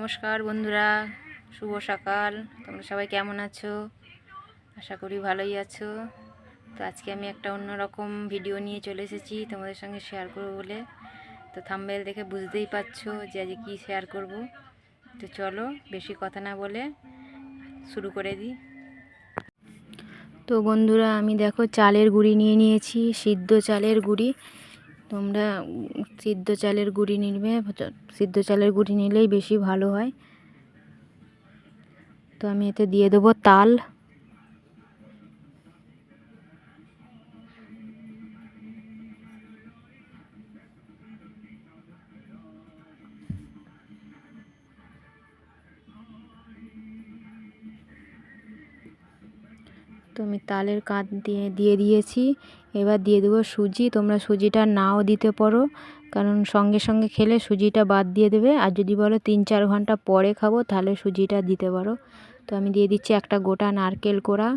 নমস্কার বন্ধুরা, শুভ সকাল। তোমরা সবাই কেমন আছো? আশা করি ভালোই আছো। তো আজকে আমি একটা অন্যরকম ভিডিও নিয়ে চলে এসেছি, তোমাদের সঙ্গে শেয়ার করব বলে। তো থাম্বেল দেখে বুঝতেই পারছ যে আজকে কী শেয়ার করব। তো চলো, বেশি কথা না বলে শুরু করে দিই। তো বন্ধুরা, আমি দেখো চালের গুঁড়ি নিয়ে নিয়েছি, সিদ্ধ চালের গুঁড়ি। তোমরা সিদ্ধ চালের গুঁড়ি নিবে সিদ্ধ চালের গুঁড়ি নিলেই বেশি ভালো হয়। তো আমি এতে দিয়ে দেবো তাল। তো আমি তালের কাঁধ দিয়ে দিয়ে দিয়েছি। এবার দিয়ে দেবো সুজি। তোমরা সুজিটা নাও দিতে পারো, কারণ সঙ্গে সঙ্গে খেলে সুজিটা বাদ দিয়ে দেবে। আর যদি বলো তিন চার ঘণ্টা পরে খাব, তাহলে সুজিটা দিতে পারো। তো আমি দিয়ে দিচ্ছি একটা গোটা নারকেল কোড়া,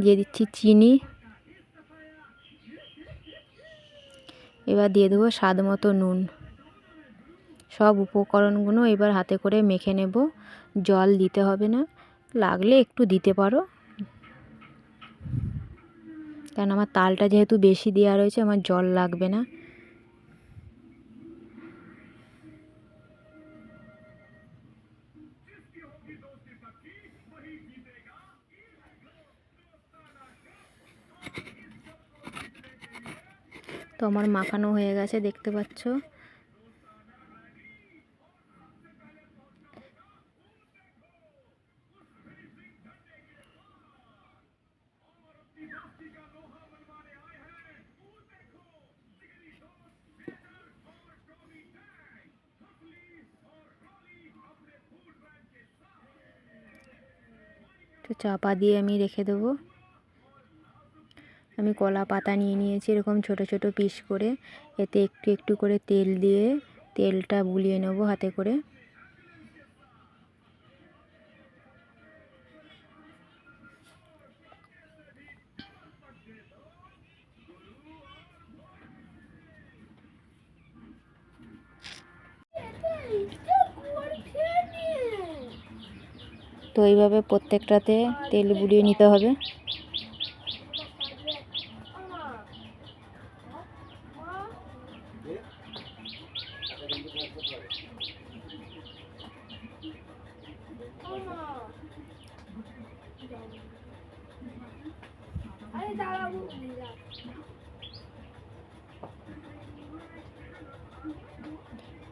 দিয়ে দিচ্ছি চিনি। এবার দিয়ে দেবো স্বাদ মতো নুন। সব উপকরণগুলো এবার হাতে করে মেখে নেব। জল দিতে হবে না, লাগলে একটু দিতে পারো। কারণ আমার তালটা যেহেতু বেশি দেওয়া রয়েছে, আমার জল লাগবে না। তো আমার মাখানো হয়ে গেছে, দেখতে পাচ্ছ? তো চাপা দিয়ে আমি রেখে দেবো। আমি কলা পাতা নিয়ে নিয়েছি এরকম ছোট ছোট পিস করে। এতে একটু একটু করে তেল দিয়ে তেলটা বুলিয়ে নেব হাতে করে। তো এইভাবে প্রত্যেকটাতে তেল বুলিয়ে নিতে হবে।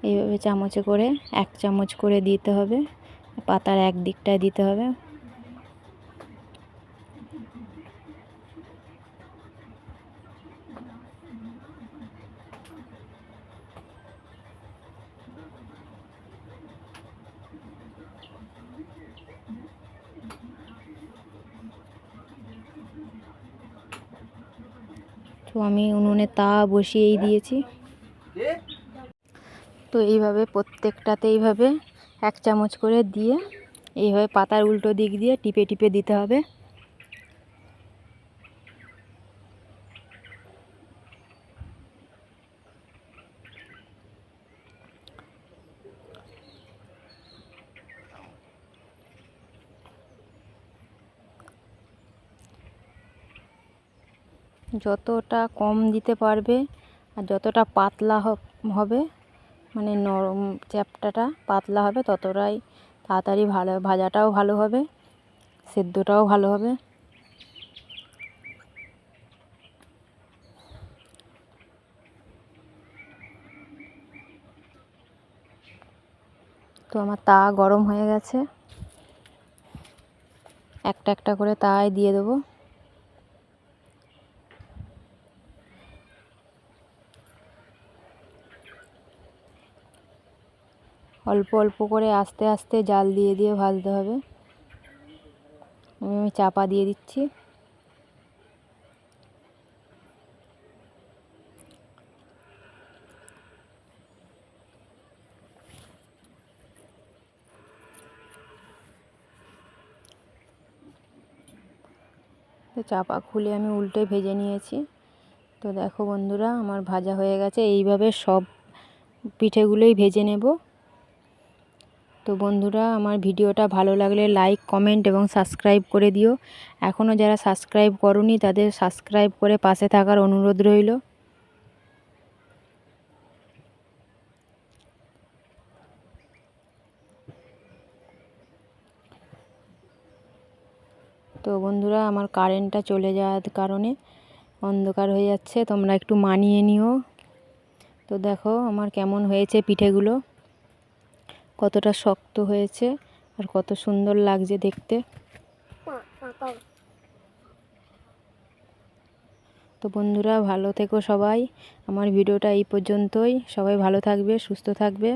এইভাবে চামচে করে এক চামচ করে দিতে হবে। পাতার এক দিকটায় দিতে হবে। তো আমি উনুনে তা বসিয়েই দিয়েছি। তো এইভাবে প্রত্যেকটাতে এইভাবে এক চামচ করে দিয়ে এইভাবে পাতার উল্টো দিক দিয়ে টিপে টিপে দিতে হবে। যতটা কম দিতে পারবে আর যতটা পাতলা হবে মানে নরম চ্যাপ্টাটা পাতলা হবে, ততটাই তাড়াতাড়ি ভালো, ভাজাটাও ভালো হবে, সেদ্ধটাও ভালো হবে। তো আমার তা গরম হয়ে গেছে। একটা একটা করে তাই দিয়ে দেবো। অল্প অল্প করে আস্তে আস্তে জাল দিয়ে দিয়ে ভাজতে হবে। আমি চাপা দিয়ে দিচ্ছি। তো চাপা খুলে আমি উল্টে ভেজে নিয়েছি। তো দেখো বন্ধুরা, আমার ভাজা হয়ে গেছে। এইভাবে সব পিঠেগুলোই ভেজে নেব। তো বন্ধুরা, আমার ভিডিওটা ভালো লাগলে লাইক কমেন্ট এবং সাবস্ক্রাইব করে দিও। এখনও যারা সাবস্ক্রাইব করনি, তাদের সাবস্ক্রাইব করে পাশে থাকার অনুরোধ রইল। তো বন্ধুরা, আমার কারেন্টটা চলে যাওয়ার কারণে অন্ধকার হয়ে যাচ্ছে, তোমরা একটু মানিয়ে নিও। তো দেখো, আমার কেমন হয়েছে পিঠেগুলো। কতটা শক্ত হয়েছে আর কত সুন্দর লাগছে দেখতে। তো বন্ধুরা, ভালো থেকো সবাই। আমার ভিডিওটা এই পর্যন্তই। সবাই ভালো থাকবে, সুস্থ থাকবে।